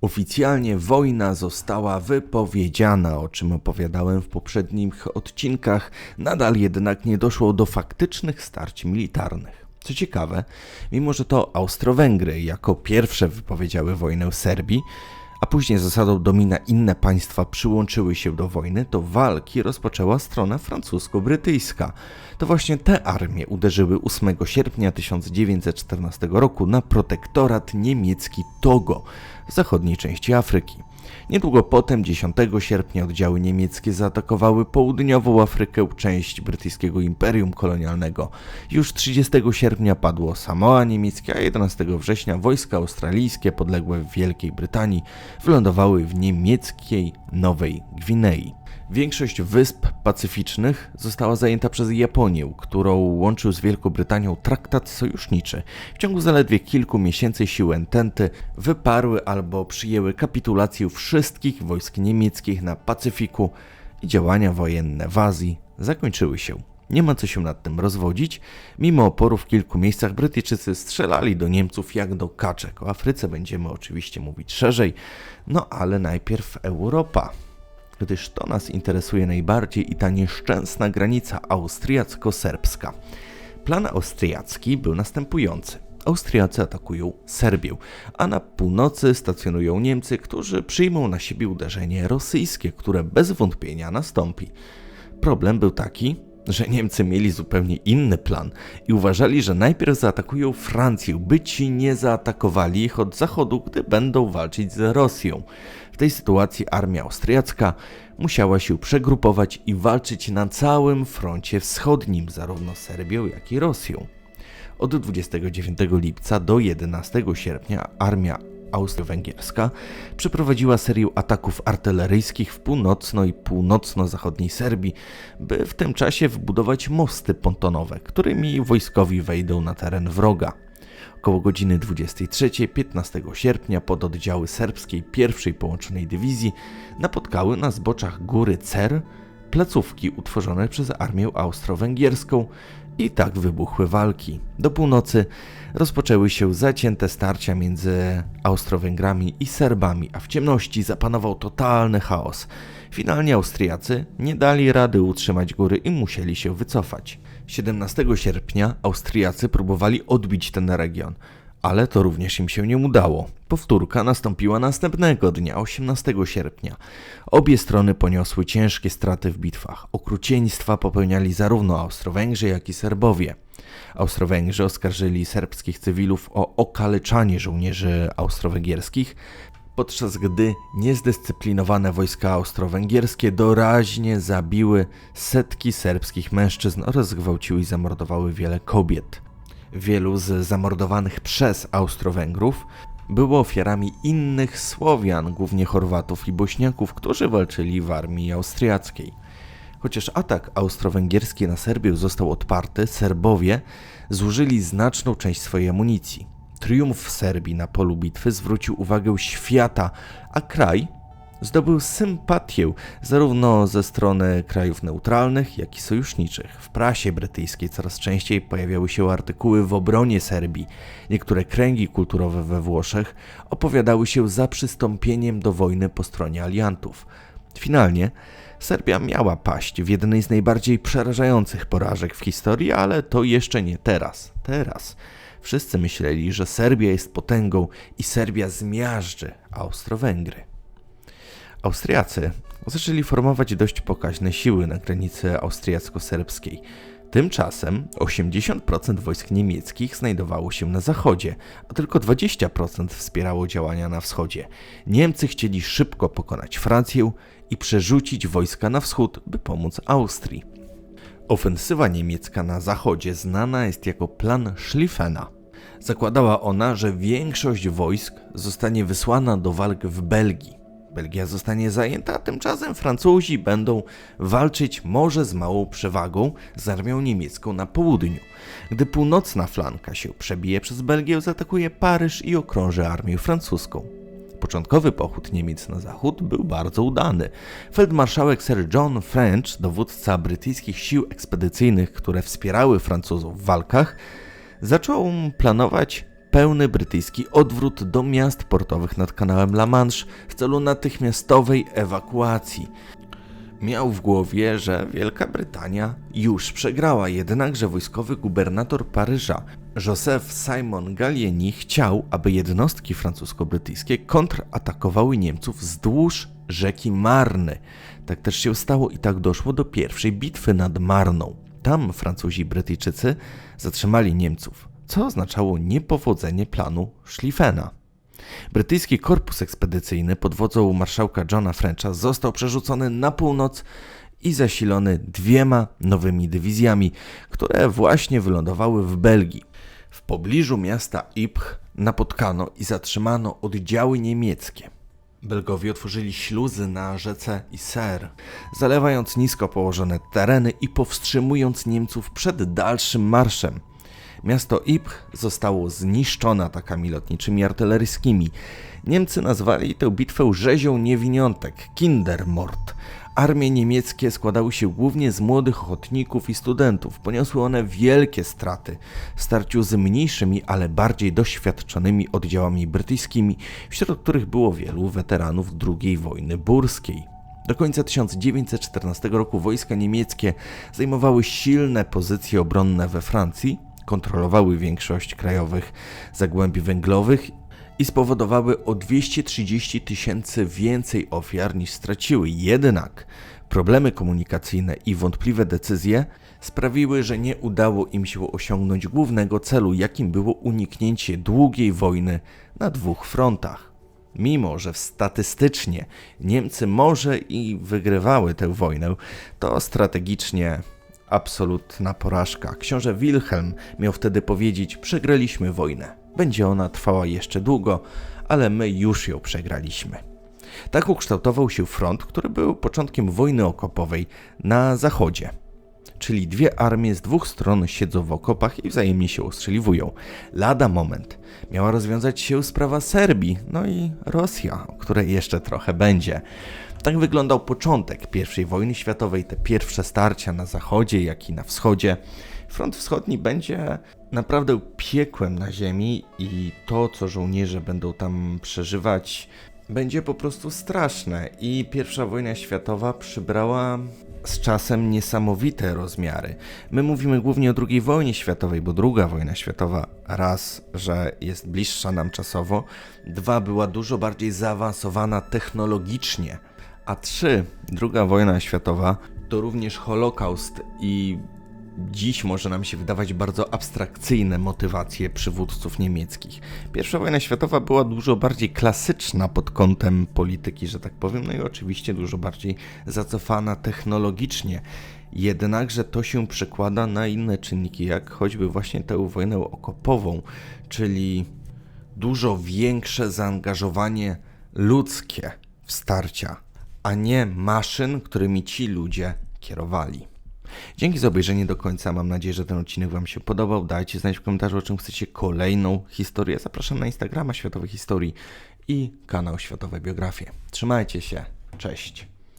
Oficjalnie wojna została wypowiedziana, o czym opowiadałem w poprzednich odcinkach, nadal jednak nie doszło do faktycznych starć militarnych. Co ciekawe, mimo że to Austro-Węgry jako pierwsze wypowiedziały wojnę Serbii, a później zasadą domina inne państwa przyłączyły się do wojny, to walki rozpoczęła strona francusko-brytyjska. To właśnie te armie uderzyły 8 sierpnia 1914 roku na protektorat niemiecki Togo w zachodniej części Afryki. Niedługo potem, 10 sierpnia, oddziały niemieckie zaatakowały południową Afrykę, część brytyjskiego imperium kolonialnego. Już 30 sierpnia padło Samoa niemieckie, a 11 września wojska australijskie podległe Wielkiej Brytanii wylądowały w niemieckiej Nowej Gwinei. Większość wysp pacyficznych została zajęta przez Japonię, którą łączył z Wielką Brytanią traktat sojuszniczy. W ciągu zaledwie kilku miesięcy siły Ententy wyparły albo przyjęły kapitulację wszystkich wojsk niemieckich na Pacyfiku i działania wojenne w Azji zakończyły się. Nie ma co się nad tym rozwodzić. Mimo oporu w kilku miejscach Brytyjczycy strzelali do Niemców jak do kaczek. O Afryce będziemy oczywiście mówić szerzej, no ale najpierw Europa gdyż to nas interesuje najbardziej i ta nieszczęsna granica austriacko-serbska. Plan austriacki był następujący. Austriacy atakują Serbię, a na północy stacjonują Niemcy, którzy przyjmą na siebie uderzenie rosyjskie, które bez wątpienia nastąpi. Problem był taki, że Niemcy mieli zupełnie inny plan i uważali, że najpierw zaatakują Francję, by ci nie zaatakowali ich od zachodu, gdy będą walczyć z Rosją. W tej sytuacji armia austriacka musiała się przegrupować i walczyć na całym froncie wschodnim, zarówno Serbią, jak i Rosją. Od 29 lipca do 11 sierpnia armia austro-węgierska przeprowadziła serię ataków artyleryjskich w północno i północno-zachodniej Serbii, by w tym czasie wbudować mosty pontonowe, którymi wojskowi wejdą na teren wroga. Około godziny 23 15 sierpnia pododdziały serbskiej pierwszej połączonej dywizji napotkały na zboczach góry Cer placówki utworzone przez armię austro-węgierską i tak wybuchły walki. Do północy rozpoczęły się zacięte starcia między Austro-Węgrami i Serbami, a w ciemności zapanował totalny chaos. Finalnie Austriacy nie dali rady utrzymać góry i musieli się wycofać. 17 sierpnia Austriacy próbowali odbić ten region, ale to również im się nie udało. Powtórka nastąpiła następnego dnia, 18 sierpnia. Obie strony poniosły ciężkie straty w bitwach. Okrucieństwa popełniali zarówno Austro-Węgrzy, jak i Serbowie. Austro-Węgrzy oskarżyli serbskich cywilów o okaleczanie żołnierzy austro-węgierskich, podczas gdy niezdyscyplinowane wojska austro-węgierskie doraźnie zabiły setki serbskich mężczyzn oraz zgwałciły i zamordowały wiele kobiet. Wielu z zamordowanych przez Austro-Węgrów było ofiarami innych Słowian, głównie Chorwatów i Bośniaków, którzy walczyli w armii austriackiej. Chociaż atak austro-węgierski na Serbię został odparty, Serbowie zużyli znaczną część swojej amunicji. Triumf Serbii na polu bitwy zwrócił uwagę świata, a kraj zdobył sympatię zarówno ze strony krajów neutralnych, jak i sojuszniczych. W prasie brytyjskiej coraz częściej pojawiały się artykuły w obronie Serbii. Niektóre kręgi kulturowe we Włoszech opowiadały się za przystąpieniem do wojny po stronie aliantów. Finalnie Serbia miała paść w jednej z najbardziej przerażających porażek w historii, ale to jeszcze nie teraz. Teraz wszyscy myśleli, że Serbia jest potęgą i Serbia zmiażdży Austro-Węgry. Austriacy zaczęli formować dość pokaźne siły na granicy austriacko-serbskiej. Tymczasem 80% wojsk niemieckich znajdowało się na zachodzie, a tylko 20% wspierało działania na wschodzie. Niemcy chcieli szybko pokonać Francję i przerzucić wojska na wschód, by pomóc Austrii. Ofensywa niemiecka na zachodzie znana jest jako plan Schlieffena. Zakładała ona, że większość wojsk zostanie wysłana do walk w Belgii. Belgia zostanie zajęta, a tymczasem Francuzi będą walczyć może z małą przewagą z armią niemiecką na południu. Gdy północna flanka się przebije przez Belgię, zaatakuje Paryż i okrąży armię francuską. Początkowy pochód Niemiec na zachód był bardzo udany. Feldmarszałek Sir John French, dowódca brytyjskich sił ekspedycyjnych, które wspierały Francuzów w walkach, zaczął planować pełny brytyjski odwrót do miast portowych nad kanałem La Manche w celu natychmiastowej ewakuacji. Miał w głowie, że Wielka Brytania już przegrała, jednakże wojskowy gubernator Paryża, Joseph Simon Gallieni, chciał, aby jednostki francusko-brytyjskie kontratakowały Niemców wzdłuż rzeki Marny. Tak też się stało i tak doszło do pierwszej bitwy nad Marną. Tam Francuzi i Brytyjczycy zatrzymali Niemców, co oznaczało niepowodzenie planu Schlieffena. Brytyjski korpus ekspedycyjny pod wodzą marszałka Johna Frencha został przerzucony na północ i zasilony dwiema nowymi dywizjami, które właśnie wylądowały w Belgii. W pobliżu miasta Ypres napotkano i zatrzymano oddziały niemieckie. Belgowie otworzyli śluzy na rzece Isère, zalewając nisko położone tereny i powstrzymując Niemców przed dalszym marszem. Miasto Ypres zostało zniszczone atakami lotniczymi artyleryjskimi. Niemcy nazwali tę bitwę rzezią niewiniątek, Kindermord. Armie niemieckie składały się głównie z młodych ochotników i studentów. Poniosły one wielkie straty w starciu z mniejszymi, ale bardziej doświadczonymi oddziałami brytyjskimi, wśród których było wielu weteranów II wojny burskiej. Do końca 1914 roku wojska niemieckie zajmowały silne pozycje obronne we Francji, kontrolowały większość krajowych zagłębi węglowych i spowodowały o 230 tysięcy więcej ofiar niż straciły. Jednak problemy komunikacyjne i wątpliwe decyzje sprawiły, że nie udało im się osiągnąć głównego celu, jakim było uniknięcie długiej wojny na dwóch frontach. Mimo, że statystycznie Niemcy może i wygrywały tę wojnę, to strategicznie absolutna porażka. Książę Wilhelm miał wtedy powiedzieć: Przegraliśmy wojnę. Będzie ona trwała jeszcze długo, ale my już ją przegraliśmy. Tak ukształtował się front, który był początkiem wojny okopowej na zachodzie. Czyli dwie armie z dwóch stron siedzą w okopach i wzajemnie się ostrzeliwują. Lada moment miała rozwiązać się sprawa Serbii, no i Rosja, o której jeszcze trochę będzie. Tak wyglądał początek I wojny światowej, te pierwsze starcia na zachodzie, jak i na wschodzie. Front wschodni będzie naprawdę piekłem na ziemi i to, co żołnierze będą tam przeżywać, będzie po prostu straszne. I pierwsza wojna światowa przybrała z czasem niesamowite rozmiary. My mówimy głównie o II wojnie światowej, bo II wojna światowa raz, że jest bliższa nam czasowo, dwa była dużo bardziej zaawansowana technologicznie, a trzy, II wojna światowa to również Holokaust i dziś może nam się wydawać bardzo abstrakcyjne motywacje przywódców niemieckich. Pierwsza wojna światowa była dużo bardziej klasyczna pod kątem polityki, że tak powiem, no i oczywiście dużo bardziej zacofana technologicznie. Jednakże to się przekłada na inne czynniki, jak choćby właśnie tę wojnę okopową, czyli dużo większe zaangażowanie ludzkie w starcia, a nie maszyn, którymi ci ludzie kierowali. Dzięki za obejrzenie do końca. Mam nadzieję, że ten odcinek Wam się podobał. Dajcie znać w komentarzu, o czym chcecie kolejną historię. Zapraszam na Instagrama Światowej Historii i kanał Światowe Biografie. Trzymajcie się. Cześć.